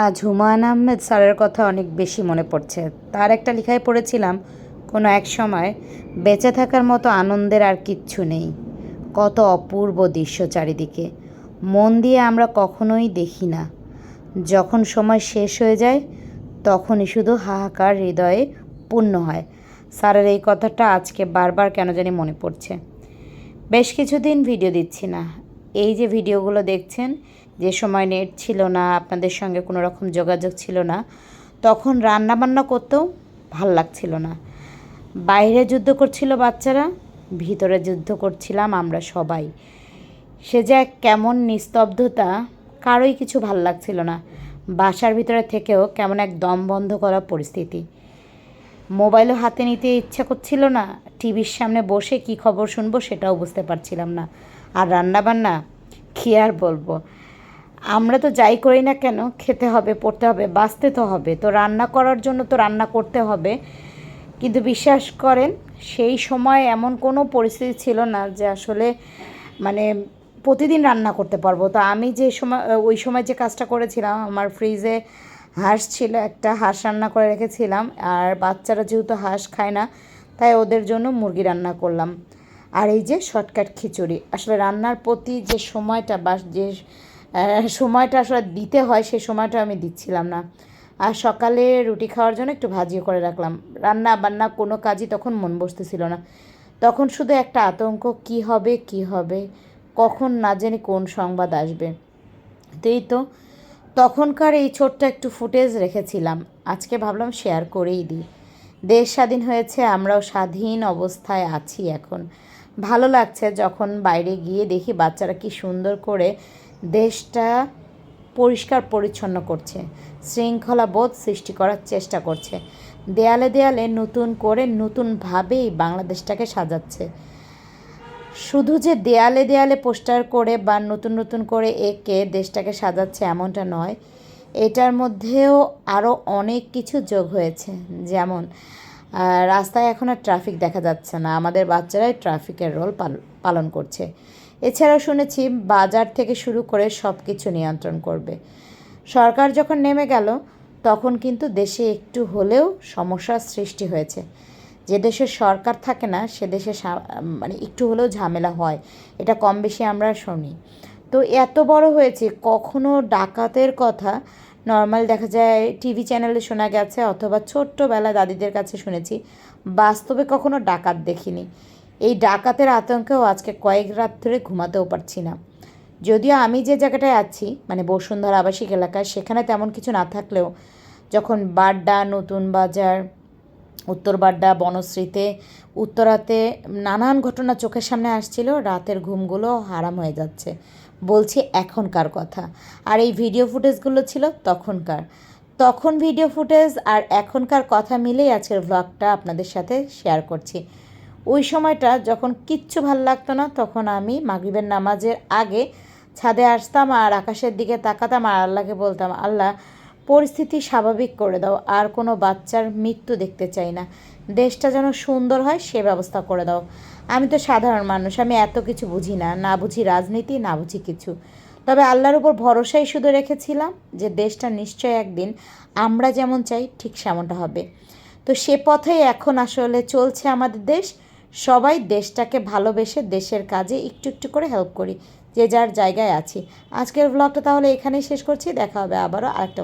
আজ হুমায়ুন আহমেদ স্যারের কথা অনেক বেশি মনে পড়ছে। তার একটা লেখায় পড়েছিলাম, কোনো এক সময়, বেঁচে থাকার মতো আনন্দের আর কিচ্ছু নেই। কত অপূর্ব দৃশ্য চারিদিকে। মন দিয়ে আমরা কখনোই দেখি না। যখন সময় শেষ হয়ে যায়, তখনই শুধু হাহাকার হৃদয়ে পূর্ণ হয়। স্যারের এই কথাটা আজকে বারবার কেন জানি মনে পড়ছে। বেশ কিছুদিন ভিডিও দিচ্ছি না। এই যে ভিডিওগুলো দেখছেন যে সময় নেট ছিল না, আপনাদের সঙ্গে কোনো রকম যোগাযোগ ছিল না, তখন রান্না বান্না করতেও ভালো লাগছিল না। বাইরে যুদ্ধ করছিল বাচ্চারা, ভিতরে যুদ্ধ করছিলাম আমরা সবাই। সে যে এক কেমন নিস্তব্ধতা, কারোই কিছু ভালো লাগছিল না। বাসার ভিতরে থেকেও কেমন এক দম বন্ধ করা পরিস্থিতি। মোবাইলও হাতে নিতে ইচ্ছা করছিল না, টিভির সামনে বসে কি খবর শুনব সেটাও বুঝতে পারছিলাম না। আর রান্নাবান্না, কী আর বলব? আমরা তো যাই করি না কেন, খেতে হবে, পড়তে হবে, বাঁচতে তো হবে। তো রান্না করার জন্য তো রান্না করতে হবে। কিন্তু বিশ্বাস করেন, সেই সময় এমন কোনো পরিস্থিতি ছিল না যে আসলে মানে প্রতিদিন রান্না করতে পারব। তো আমি যে সময়, ওই সময় যে কাজটা করেছিলাম, আমার ফ্রিজে হাঁস ছিল, একটা হাঁস রান্না করে রেখেছিলাম। আর বাচ্চারা যেহেতু হাঁস খায় না, তাই ওদের জন্য মুরগি রান্না করলাম। আর এই যে শর্টকাট খিচুড়ি, আসলে রান্নার প্রতি যে সময়টা বা যে সময়টা আসলে দিতে হয়, সেই সময়টা আমি দিচ্ছিলাম না। আর সকালে রুটি খাওয়ার জন্য একটু ভাজিও করে রাখলাম। রান্না বান্না কোনো কাজই তখন মন বসতেছিল না। তখন শুধু একটা আতঙ্ক, কি হবে কি হবে, কখন না জানি কোন সংবাদ আসবে। তো এই তো, তখনকার এই ছোট্ট একটু ফুটেজ রেখেছিলাম। আজকে ভাবলাম শেয়ার করেই দিই। দেশ স্বাধীন হয়েছে, আমরাও স্বাধীন অবস্থায় আছি এখন। ভালো লাগছে যখন বাইরে গিয়ে দেখি বাচ্চারা কি সুন্দর করে দেশটা পরিষ্কার পরিচ্ছন্ন করছে, শৃঙ্খলা বোধ সৃষ্টি করার চেষ্টা করছে। দেয়ালে দেয়ালে নতুন করে নতুনভাবেই বাংলাদেশটাকে সাজাচ্ছে। শুধু যে দেয়ালে দেয়ালে পোস্টার করে বা নতুন নতুন করে এঁকে দেশটাকে সাজাচ্ছে এমনটা নয়, এটার মধ্যেও আরও অনেক কিছু যোগ হয়েছে। যেমন রাস্তায় এখন আর ট্রাফিক দেখা যাচ্ছে না। আমাদের বাচ্চারাই ট্রাফিকের রোল পালন করছে। এছাড়াও শুনেছি বাজার থেকে শুরু করে সব কিছু নিয়ন্ত্রণ করবে। সরকার যখন নেমে গেল, তখন কিন্তু দেশে একটু হলেও সমস্যার সৃষ্টি হয়েছে। যে দেশের সরকার থাকে না, সে দেশে মানে একটু হলেও ঝামেলা হয়। এটা কম বেশি আমরা শুনি। তো এত বড় হয়েছে, কখনো ডাকাতের কথা নর্মাল দেখা যায় টিভি চ্যানেলে শোনা গেছে, অথবা ছোট্টবেলা দাদিদের কাছে শুনেছি, বাস্তবে কখনো ডাকাত দেখিনি। এই ডাকাতের আতঙ্কেও আজকে কয়েক রাত ধরে ঘুমাতেও পারছি না। যদিও আমি যে জায়গাটায় আছি মানে বসুন্ধরা আবাসিক এলাকায়, সেখানে তেমন কিছু না থাকলেও যখন বাড্ডা, নতুন বাজার, উত্তর বাড্ডা, বনশ্রীতে, উত্তরাতে নানান ঘটনা চোখের সামনে আসছিল, রাতের ঘুমগুলো হারাম হয়ে যাচ্ছে। বলছি এখনকার কথা? আর এই ভিডিও ফুটেজগুলো ছিল তখনকার তখন ভিডিও ফুটেজ আর এখনকার কথা মিলেই আজকের ব্লগটা আপনাদের সাথে শেয়ার করছি। ওই সময়টা যখন কিচ্ছু ভালো লাগতো না, তখন আমি মাগরিবের নামাজের আগে ছাদে আসতাম আর আকাশের দিকে তাকাতাম আর আল্লাহকে বলতাম, আল্লাহ, পরিস্থিতি স্বাভাবিক করে দাও, আর কোনো বাচ্চার মৃত্যু দেখতে চাই না। দেশটা যেন সুন্দর হয়, সে ব্যবস্থা করে দাও। আমি তো সাধারণ মানুষ, আমি এত কিছু বুঝি না না বুঝি রাজনীতি, না বুঝি কিছু। তবে আল্লাহর উপর ভরসাই শুধু রেখেছিলাম যে দেশটা নিশ্চয় একদিন আমরা যেমন চাই, ঠিক সেমনটা হবে। তো সে পথেই এখন আসলে চলছে আমাদের দেশ। সবাই দেশটাকে ভালোবেসে দেশের কাজে একটু একটু করে হেল্প করি, যে যার জায়গায় আছি। আজকের ব্লগটা তাহলে এখানেই শেষ করছি, দেখা হবে আবারও আরেকটা